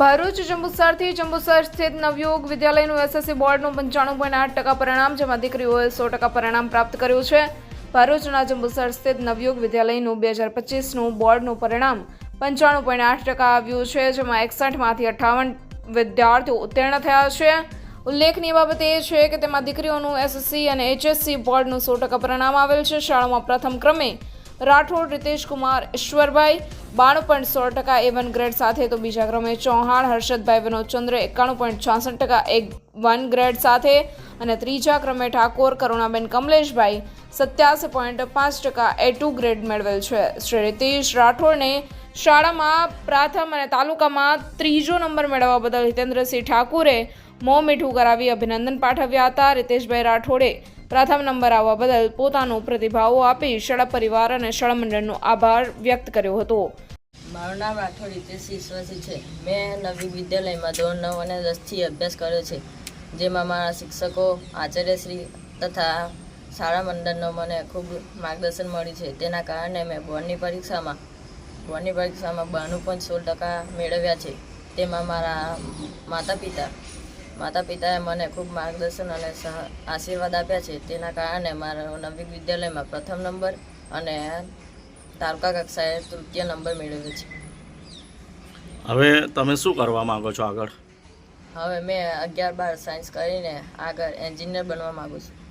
ભરૂચ, જંબુસરથી જંબુસર સ્થિત નવયુગ વિદ્યાલયનું એસએસસી બોર્ડનું પંચાણું પોઈન્ટ આઠ ટકા પરિણામ, જેમાં દીકરીઓએ સો ટકા પરિણામ પ્રાપ્ત કર્યું છે. ભરૂચના જંબુસર સ્થિત નવયુગ વિદ્યાલયનું બે હજાર પચીસનું બોર્ડનું પરિણામ પંચાણું પોઈન્ટ આઠ ટકા આવ્યું છે, જેમાં એકસઠમાંથી અઠ્ઠાવન વિદ્યાર્થીઓ ઉત્તીર્ણ થયા છે. ઉલ્લેખનીય બાબત એ છે કે તેમાં દીકરીઓનું એસએસસી અને એચએસસી બોર્ડનું સો ટકા પરિણામ આવેલ છે. શાળામાં પ્રથમ ક્રમે રાઠોડ રીતેશ કુમાર ઈશ્વરભાઈ બાણું પોઈન્ટ સોળ ટકા એ વન ગ્રેડ સાથે, તો બીજા ક્રમે ચૌહાણ, હર્ષદભાઈ વિનોદચંદ્ર એકાણું પોઈન્ટ છાસઠ ટકા એક વન ગ્રેડ સાથે અને ત્રીજા ક્રમે ઠાકોર, કરુણાબેન કમલેશભાઈ સત્યાસી પોઈન્ટ પાંચ ટકા એ ટુ ગ્રેડ મેળવેલ છે. શ્રી રીતેશ રાઠોડને શાળામાં પ્રથમ અને તાલુકામાં ત્રીજો નંબર મેળવવા બદલ હિતેન્દ્રસિંહ ઠાકુરે મોં મીઠું કરાવી અભિનંદન પાઠવ્યા હતા. રીતેશભાઈ રાઠોડે પ્રથમ નંબર આવવા બદલ પોતાનો પ્રતિભાવો આપી શાળા પરિવાર અને શાળા આભાર વ્યક્ત કર્યો હતો. મારું નામ રાઠોડ હિતેશ ઈશ્વરસિંહ છે. મેં નવી વિદ્યાલયમાં ધોરણ નવ અને દસથી અભ્યાસ કર્યો છે, જેમાં મારા શિક્ષકો, આચાર્યશ્રી તથા શાળા મંડળનો મને ખૂબ માર્ગદર્શન મળ્યું છે. તેના કારણે મેં બોર્ડની પરીક્ષામાં બોર્ડની પરીક્ષામાં બાણું પોઈન્ટ સોળ ટકા મેળવ્યા છે. તેમાં મારા માતા પિતા માતા પિતાએ મને ખૂબ માર્ગદર્શન અને આશીર્વાદ આપ્યા છે. તેના કારણે મારો નવી વિદ્યાલયમાં પ્રથમ નંબર અને તાલુકા કક્ષાએ તૃતીય નંબર મેળવ્યો છે. હવે તમે શું કરવા માંગો છો આગળ? હવે મેં અગિયાર બાર સાયન્સ કરીને આગળ એન્જિનિયર બનવા માગું છું.